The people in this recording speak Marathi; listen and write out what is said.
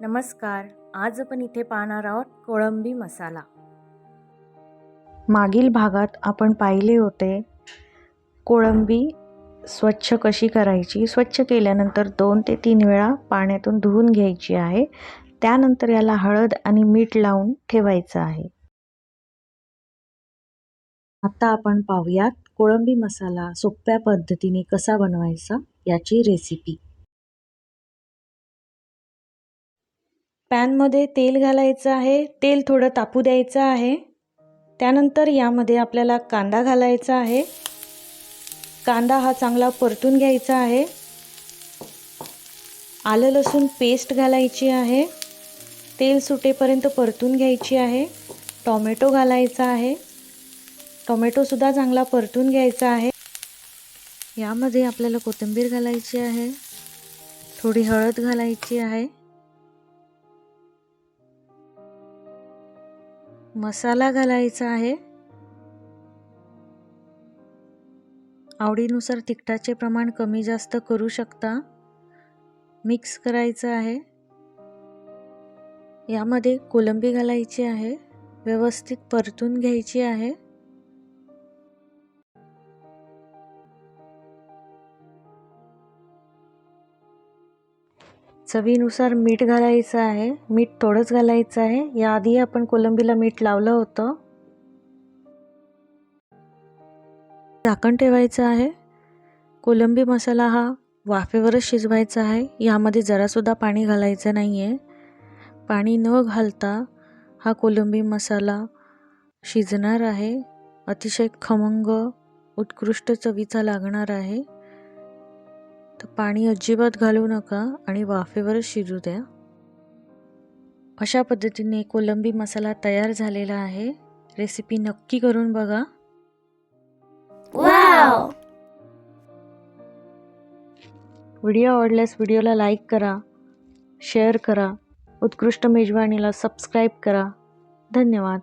नमस्कार आज आपण इथे पाहणार आहोत कोळंबी मसाला. मागील भागात आपण पाहिले होते कोळंबी स्वच्छ कशी करायची? स्वच्छ केल्यानंतर दोन ते तीन वेळा पाण्यातून धुवून घ्यायची आहे. त्यानंतर याला हळद आणि मीठ लावून ठेवायचं आहे. आता आपण पाहूयात कोळंबी मसाला सोप्या पद्धतीने कसा बनवायचा याची रेसिपी पॅनमध्ये तेल घालायचं आहे. तेल थोडं तापू द्यायचं आहे. त्यानंतर यामध्ये आपल्याला कांदा घालायचा आहे. कांदा हा चांगला परतून घ्यायचा आहे. आलं लसूण पेस्ट घालायची आहे. तेल सुटेपर्यंत परतून घ्यायची आहे. टॉमॅटो घालायचा आहे. टोमॅटोसुद्धा चांगला परतून घ्यायचा आहे. यामध्ये आपल्याला कोथिंबीर घालायची आहे. थोडी हळद घालायची आहे. मसाला घालायचा आहे. आवडीनुसार तिखटाचे प्रमाण कमी जास्त करू शकता. मिक्स करायचं आहे. यामध्ये कोलंबी घालायची आहे. व्यवस्थित परतून घ्यायची आहे. चवीनुसार मीठ घालायचं आहे. मीठ थोडंच घालायचं आहे. याआधी आपण कोलंबीला मीठ लावलं होतं. झाकण ठेवायचं आहे. कोलंबी मसाला हा वाफेवरच शिजवायचा आहे. यामध्ये जरासुद्धा पाणी घालायचं नाही आहे पाणी न घालता हा कोलंबी मसाला शिजणार आहे. अतिशय खमंग उत्कृष्ट चवीचा लागणार आहे. पाणी अजिबात घालू नका आणि वाफेवरच शिजू द्या. अशा पद्धतीने कोलंबी मसाला तयार झालेला आहे. रेसिपी नक्की करून बघा. वाव! व्हिडिओ आवडल्यास व्हिडिओला लाईक करा शेअर करा उत्कृष्ट मेजवानीला सबस्क्राईब करा. धन्यवाद.